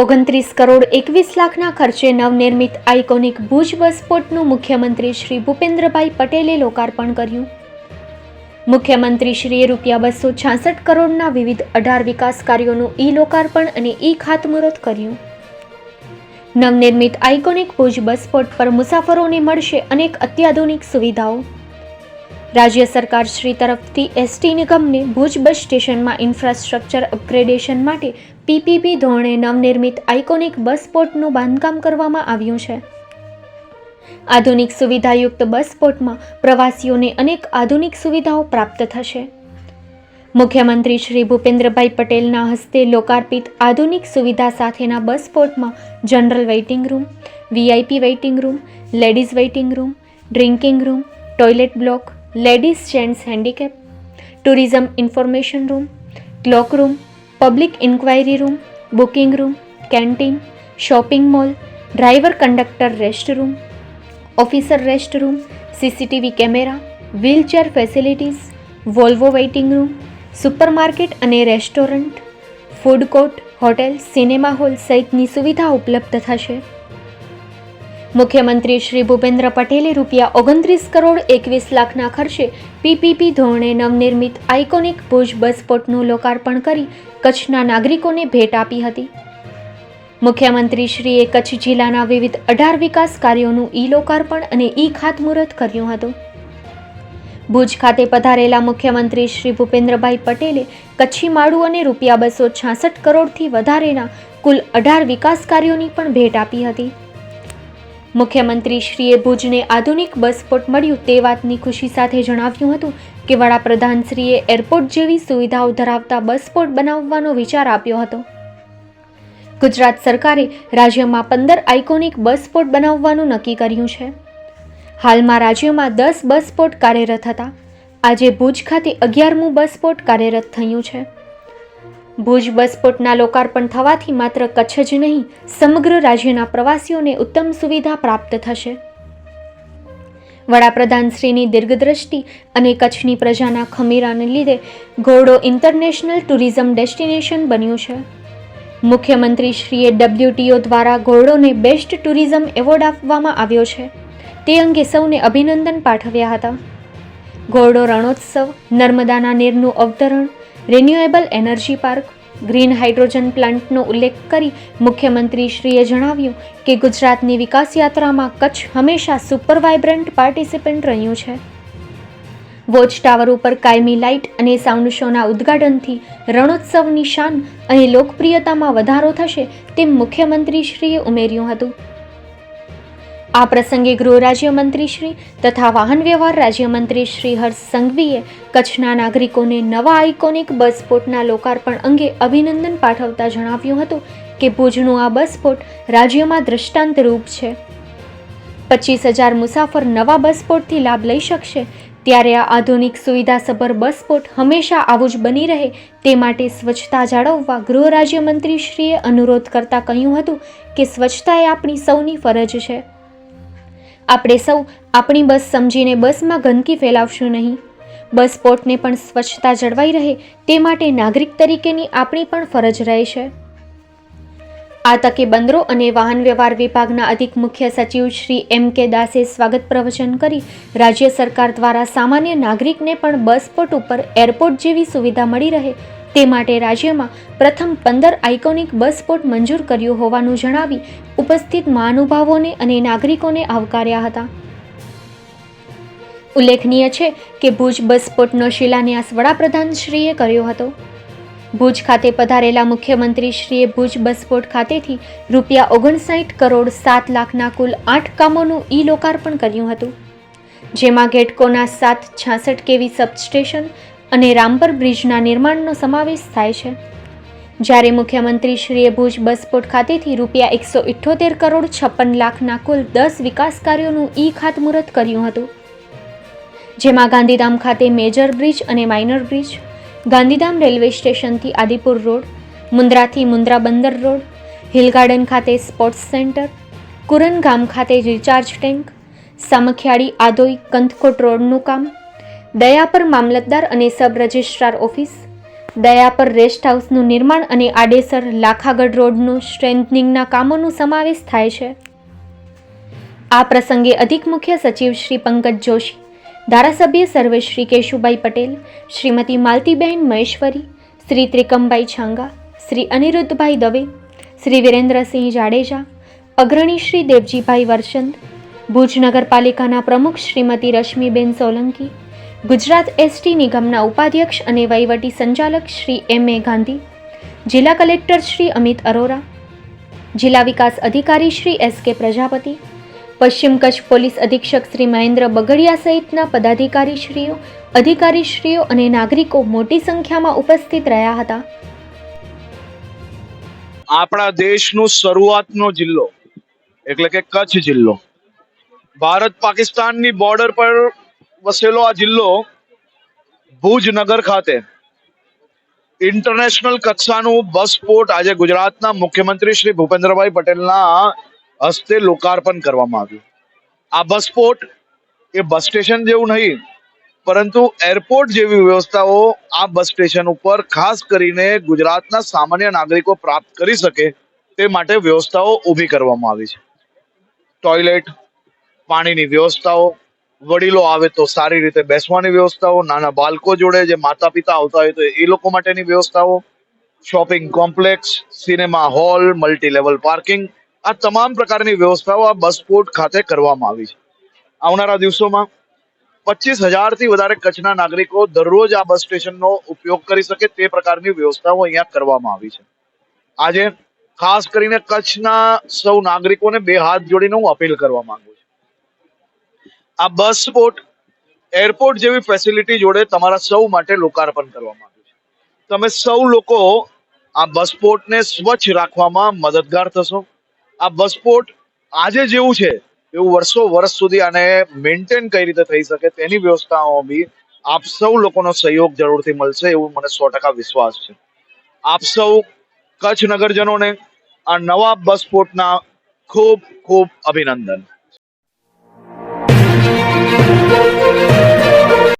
ઓગણત્રીસ કરોડ એકવીસ લાખના ખર્ચે નવનિર્મિત આઇકોનિક ભુજ બસ મુખ્યમંત્રી શ્રી ભૂપેન્દ્રભાઈ પટેલે લોકાર્પણ કર્યું. મુખ્યમંત્રીશ્રીએ રૂપિયા બસો છાસઠ કરોડના વિવિધ અઢાર વિકાસ કાર્યોનું ઈ લોકાર્પણ અને ઈ ખાતમુહૂર્ત કર્યું. નવનિર્મિત આઇકોનિક ભુજ બસ પર મુસાફરોને મળશે અનેક અત્યાધુનિક સુવિધાઓ. રાજ્ય સરકાર શ્રી તરફથી એસટી નિગમને ભુજ બસ સ્ટેશનમાં ઇન્ફ્રાસ્ટ્રક્ચર અપગ્રેડેશન માટે પીપીપી ધોરણે નવનિર્મિત આઇકોનિક બસ સ્પોટનું બાંધકામ કરવામાં આવ્યું છે. આધુનિક સુવિધાયુક્ત બસ સ્પોટમાં પ્રવાસીઓને અનેક આધુનિક સુવિધાઓ પ્રાપ્ત થશે. મુખ્યમંત્રી શ્રી ભૂપેન્દ્રભાઈ પટેલના હસ્તે લોકાર્પિત આધુનિક સુવિધા સાથેના bus પોર્ટમાં general waiting room, VIP waiting room, ladies waiting room, drinking room toilet block, ladies gents handicap, tourism information room, clock room public inquiry room booking room canteen shopping mall driver conductor rest room officer rest room CCTV camera wheelchair facilities Volvo waiting room supermarket અને restaurant food court hotel cinema hall સહિતની સુવિધા ઉપલબ્ધ થશે. મુખ્યમંત્રી શ્રી ભૂપેન્દ્ર પટેલે રૂપિયા ઓગણત્રીસ કરોડ એકવીસ લાખના ખર્ચે પીપીપી ધોરણે નવનિર્મિત આઇકોનિક ભુજ બસ સ્પોટનું લોકાર્પણ કરી કચ્છના નાગરિકોને ભેટ આપી હતી. મુખ્યમંત્રીશ્રીએ કચ્છ જિલ્લાના વિવિધ અઢાર વિકાસ કાર્યોનું ઈ લોકાર્પણ અને ઈ ખાતમુહૂર્ત કર્યું હતું. ભુજ ખાતે પધારેલા મુખ્યમંત્રી શ્રી ભૂપેન્દ્રભાઈ પટેલે કચ્છી માળું અને રૂપિયા બસો છાસઠ કરોડથી વધારેના કુલ અઢાર વિકાસ કાર્યોની પણ ભેટ આપી હતી. મુખ્યમંત્રીશ્રીએ ભુજને આધુનિક બસ સ્પોટ મળ્યું તે વાતની ખુશી સાથે જણાવ્યું હતું કે વડાપ્રધાનશ્રીએ એરપોર્ટ જેવી સુવિધાઓ ધરાવતા બસ સ્પોટ બનાવવાનો વિચાર આપ્યો હતો. ગુજરાત સરકારે રાજ્યમાં પંદર આઇકોનિક બસ સ્પોટ બનાવવાનું નક્કી કર્યું છે. હાલમાં રાજ્યમાં દસ બસ સ્પોટ કાર્યરત હતા. આજે ભુજ ખાતે અગિયારમું બસ સ્પોટ કાર્યરત થયું છે. ભુજ બસ લોકાર્પણ થવાથી માત્ર કચ્છ જ નહીં, સમગ્ર રાજ્યના પ્રવાસીઓને ઉત્તમ સુવિધા પ્રાપ્ત થશે. વડાપ્રધાનશ્રીની દીર્ઘદ્રષ્ટિ અને કચ્છની પ્રજાના ખમીરાને લીધે ઘોડો ઇન્ટરનેશનલ ટુરિઝમ ડેસ્ટિનેશન બન્યું છે. મુખ્યમંત્રીશ્રીએ ડબ્લ્યુટીઓ દ્વારા ઘોડોને બેસ્ટ ટુરિઝમ એવોર્ડ આપવામાં આવ્યો છે. તે અંગે સૌને અભિનંદન પાઠવ્યા હતા. ઘોડો રણોત્સવ, નર્મદાના નીરનું અવતરણ renewable energy park green hydrogen પ્લાન્ટનો ઉલ્લેખ કરી મુખ્યમંત્રીશ્રીએ જણાવ્યું કે ગુજરાતની વિકાસ યાત્રામાં કચ્છ હંમેશા સુપર વાઇબ્રન્ટ પાર્ટિસિપન્ટ રહ્યું છે. વોચ ટાવર ઉપર કાયમી લાઇટ અને સાઉન્ડ શોના ઉદ્ઘાટનથી રણોત્સવની શાન અને લોકપ્રિયતામાં વધારો થશે તેમ મુખ્યમંત્રીશ્રીએ ઉમેર્યું હતું. આ પ્રસંગે ગૃહ રાજ્યમંત્રી શ્રી તથા વાહન વ્યવહાર રાજ્યમંત્રી શ્રી હર્ષ સંઘવીએ કચ્છના નાગરિકોને નવા આઇકોનિક બસ સ્પોટના લોકાર્પણ અંગે અભિનંદન પાઠવતા જણાવ્યું હતું કે ભુજનું આ બસ સ્પોટ રાજ્યમાં દ્રષ્ટાંતરૂપ છે. પચીસ હજાર મુસાફર નવા બસ સ્પોટથી લાભ લઈ શકશે. ત્યારે આ આધુનિક સુવિધાસભર બસ સ્પોટ હંમેશા આવું જ બની રહે તે માટે સ્વચ્છતા જાળવવા ગૃહ રાજ્યમંત્રીશ્રીએ અનુરોધ કરતાં કહ્યું હતું કે સ્વચ્છતા એ આપણી સૌની ફરજ છે. આપણે સૌ આપણી બસ સમજીને બસમાં ગંદકી ફેલાવશું નહીં. બસ સ્પોટને પણ સ્વચ્છતા જળવાઈ રહે તે માટે નાગરિક તરીકેની આપણી પણ ફરજ રહેશે આ તકે બંદરો અને વાહન વ્યવહાર વિભાગના અધિક મુખ્ય સચિવ શ્રી એમ કે દાસે સ્વાગત પ્રવચન કરી રાજ્ય સરકાર દ્વારા સામાન્ય નાગરિકને પણ બસ સ્પોટ ઉપર એરપોર્ટ જેવી સુવિધા મળી રહે તે માટે રાજ્યમાં પ્રથમ પંદર આઇકોનિક બસ સ્પોટ મંજૂર કર્યું હોવાનું જણાવી ઉપસ્થિત મહાનુભાવોને અને નાગરિકોને આવકાર્યા હતા. ઉલ્લેખનીય છે કે ભુજ બસ સ્પોટનો શિલાન્યાસ વડાપ્રધાનશ્રીએ કર્યો હતો. ભુજ ખાતે પધારેલા મુખ્યમંત્રીશ્રીએ ભુજ બસ સ્પોટ ખાતેથી રૂપિયા ઓગણસાઠ કરોડ સાત લાખના કુલ આઠ કામોનું ઈ લોકાર્પણ કર્યું હતું. જેમાં ગેટકોના સાત છાસઠ કેવી સબસ્ટેશન અને રામપર બ્રિજના નિર્માણનો સમાવેશ થાય છે. જ્યારે મુખ્યમંત્રીશ્રીએ ભુજ બસપોર્ટ ખાતેથી રૂપિયા એકસો ઇઠ્ઠોતેર કરોડ છપ્પન લાખના કુલ દસ વિકાસ કાર્યોનું ઈ ખાતમુહૂર્ત કર્યું હતું. જેમાં ગાંધીધામ ખાતે મેજર બ્રિજ અને માઇનર બ્રિજ, ગાંધીધામ રેલવે સ્ટેશનથી આદિપુર રોડ મુન્દ્રાથી મુન્દ્રા બંદર રોડ, હિલ ગાર્ડન ખાતે સ્પોર્ટ્સ સેન્ટર, કુરન ગામ ખાતે રિચાર્જ ટેન્ક, સામખિયાળી આદોઈ કંથકોટ રોડનું કામ દયાપર મામલતદાર અને sub registrar office, Dayapar rest હાઉસનું નિર્માણ અને આડેસર લાખાગઢ રોડનું સ્ટ્રેન્થનિંગના કામોનો સમાવેશ થાય છે. આ પ્રસંગે અધિક મુખ્ય સચિવ શ્રી પંકજ જોશી, ધારાસભ્ય સર્વે શ્રી કેશુભાઈ પટેલ, શ્રીમતી માલતીબહેન મહેશ્વરી, શ્રી ત્રિકમભાઈ છાંગા, શ્રી અનિરુદ્ધભાઈ દવે, શ્રી વિરેન્દ્રસિંહ જાડેજા, અગ્રણી શ્રી દેવજીભાઈ વરચંદ, ભુજ નગરપાલિકાના પ્રમુખ શ્રીમતી રશ્મિબેન સોલંકી ગુજરાત એસટી નિગમના ઉપાધ્યક્ષ અને વહીવટી સંચાલક શ્રી એમ એ ગાંધી, જિલ્લા કલેક્ટર શ્રી અમિત અરોરા, જિલ્લા વિકાસ અધિકારી શ્રી એસ કે પ્રજાપતિ, પશ્ચિમ કચ્છ પોલીસ અધિક્ષક શ્રી મહેન્દ્ર બગડિયા સહિતના પદાધિકારીશ્રીઓ, અધિકારીશ્રીઓ અને નાગરિકો મોટી સંખ્યામાં ઉપસ્થિત રહ્યા હતા. આપણા દેશનું શરૂઆતનો જિલ્લો, એટલે કે કચ્છ જિલ્લો, ભારત પાકિસ્તાનની બોર્ડર પર વસેલો આ જિલ્લો ભુજ નગર ખાતે ઇન્ટરનેશનલ કક્ષાનું બસ પોર્ટ આજે ગુજરાતના મુખ્યમંત્રી શ્રી ભૂપેન્દ્રભાઈ પટેલના હસ્તે લોકાર્પણ કરવામાં આવ્યું. આ બસ પોર્ટ એ બસ સ્ટેશન જેવું નહીં, પરંતુ એરપોર્ટ જેવી વ્યવસ્થાઓ આ બસ સ્ટેશન ઉપર ખાસ કરીને ગુજરાતના સામાન્ય નાગરિકો પ્રાપ્ત કરી શકે તે માટે વ્યવસ્થાઓ ઊભી કરવામાં આવી છે. ટોયલેટ, પાણીની વ્યવસ્થાઓ વડીલો આવે તો સારી રીતે બેસવાની વ્યવસ્થાઓ, નાના બાળકો જોડે જે માતા પિતા આવતા હોય તો એ લોકો માટેની વ્યવસ્થાઓ, shopping complex, cinema hall multi level parking, આ તમામ પ્રકારની વ્યવસ્થાઓ આ બસ પોર્ટ ખાતે કરવામાં આવી છે. આવનારા દિવસોમાં પચીસ હજારથી વધારે કચ્છના નાગરિકો દરરોજ આ બસ સ્ટેશનનો ઉપયોગ કરી શકે તે પ્રકારની વ્યવસ્થાઓ અહીંયા કરવામાં આવી છે. આજે ખાસ કરીને કચ્છના સૌ નાગરિકોને બે હાથ જોડીને હું અપીલ કરવા માંગુ છું. આ બસ સ્પોટ એરપોર્ટ જેવી ફેસિલિટી જોડે તમારા સૌ માટે લોકાર્પણ કરવામાં આવ્યું છે. તમે સૌ લોકો આ બસ પોર્ટને સ્વચ્છ રાખવામાં મદદગાર થશો. આ બસ પોર્ટ આજે જેવું છે, એવું વર્ષો વર્ષ સુધી આને મેન્ટેન કઈ રીતે થઈ શકે તેની વ્યવસ્થાઓ બી આપ સૌ લોકોનો સહયોગ જરૂરથી મળશે એવું મને સો ટકા વિશ્વાસ છે. આપ સૌ કચ્છ નગરજનોને આ નવા બસ પોર્ટના ખૂબ ખૂબ અભિનંદન. Thank you.